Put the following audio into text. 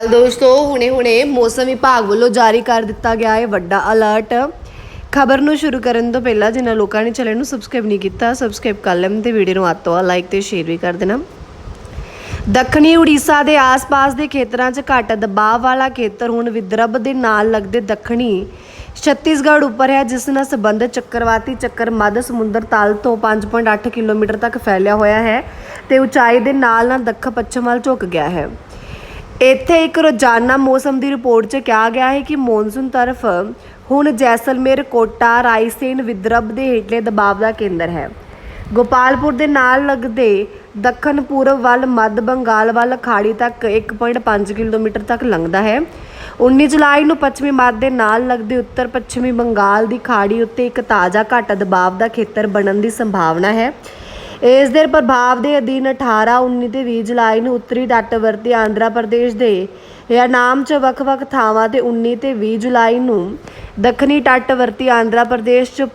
ਦੋਸਤੋ, ਹੁਣੇ ਹੁਣੇ ਮੌਸਮ ਵਿਭਾਗ ਵੱਲੋਂ ਜਾਰੀ ਕਰ ਦਿੱਤਾ ਗਿਆ ਹੈ ਵੱਡਾ ਅਲਰਟ ਖਬਰ ਨੂੰ ਸ਼ੁਰੂ ਕਰਨ ਤੋਂ ਪਹਿਲਾਂ ਜਿਨ੍ਹਾਂ ਲੋਕਾਂ ਨੇ ਚੈਨਲ ਨੂੰ ਸਬਸਕ੍ਰਾਈਬ ਨਹੀਂ ਕੀਤਾ ਸਬਸਕ੍ਰਾਈਬ ਕਰ ਲੈਣ ਤੇ ਵੀਡੀਓ ਨੂੰ ਹੱਥ ਤੋਂ ਲਾਈਕ ਤੇ ਸ਼ੇਅਰ ਵੀ ਕਰ ਦੇਣਾ। ਦੱਖਣੀ ਉੜੀਸਾ ਦੇ ਆਸ-ਪਾਸ ਦੇ ਖੇਤਰਾਂ 'ਚ ਘੱਟ ਦਬਾਅ ਵਾਲਾ ਖੇਤਰ ਹੁਣ ਵਿਦਰਭ ਦੇ ਨਾਲ ਲੱਗਦੇ ਦੱਖਣੀ। ਛੱਤੀਸਗੜ੍ਹ ਉੱਪਰ ਹੈ, ਜਿਸ ਨਾਲ ਸੰਬੰਧਿਤ ਚੱਕਰਵਾਤੀ ਚੱਕਰ ਮੱਧ ਸਮੁੰਦਰ ਤਲ ਤੋਂ 5.8 ਕਿਲੋਮੀਟਰ ਤੱਕ ਫੈਲਿਆ ਹੋਇਆ ਹੈ ਤੇ ਉਚਾਈ ਦੇ ਨਾਲ ਨਾਲ ਦੱਖਣ ਪੱਛਮ ਵੱਲ ਝੁਕ ਗਿਆ ਹੈ। ਇੱਥੇ ਇੱਕ ਰੋਜ਼ਾਨਾ ਮੌਸਮ ਦੀ ਰਿਪੋਰਟ 'ਚ ਕਿਹਾ ਗਿਆ ਹੈ ਕਿ ਮੌਨਸੂਨ ਤਰਫ ਹੁਣ ਜੈਸਲਮੇਰ, ਕੋਟਾ ਰਾਇਸੇਨ ਵਿਦਰਭ ਦੇ ਹੇਠਲੇ ਦਬਾਅ ਦਾ ਕੇਂਦਰ ਹੈ। ਗੋਪਾਲਪੁਰ ਦੇ ਨਾਲ ਲੱਗਦੇ ਦੱਖਣ ਪੂਰਬ ਵੱਲ, ਮੱਧ ਬੰਗਾਲ ਵੱਲ ਖਾੜੀ ਤੱਕ 1.5 ਕਿਲੋਮੀਟਰ ਤੱਕ ਲੰਘਦਾ ਹੈ। 19 ਜੁਲਾਈ ਨੂੰ ਪੱਛਮੀ ਮੱਧ ਦੇ ਨਾਲ ਲੱਗਦੇ ਉੱਤਰ ਪੱਛਮੀ ਬੰਗਾਲ ਦੀ ਖਾੜੀ ਉੱਤੇ ਇੱਕ ਤਾਜ਼ਾ ਘਾਟਾ ਦਬਾਅ ਦਾ ਖੇਤਰ ਬਣਨ ਦੀ ਸੰਭਾਵਨਾ ਹੈ। ਇਸ ਦੇ ਪ੍ਰਭਾਵ ਦੇ ਅਧੀਨ 18 19 ਤੇ 20 ਜੁਲਾਈ ਨੂੰ ਉੱਤਰੀ ਤੱਟਵਰਤੀ ਆਂਧਰਾ ਪ੍ਰਦੇਸ਼ ਦੇ ਯਾਨਾਮ 'ਚ ਵੱਖ-ਵੱਖ ਥਾਵਾਂ ਤੇ 19 ਤੇ 20 ਜੁਲਾਈ ਨੂੰ ਦੱਖਣੀ ਤੱਟਵਰਤੀ ਆਂਧਰਾ ਪ੍ਰਦੇਸ਼ 'ਚ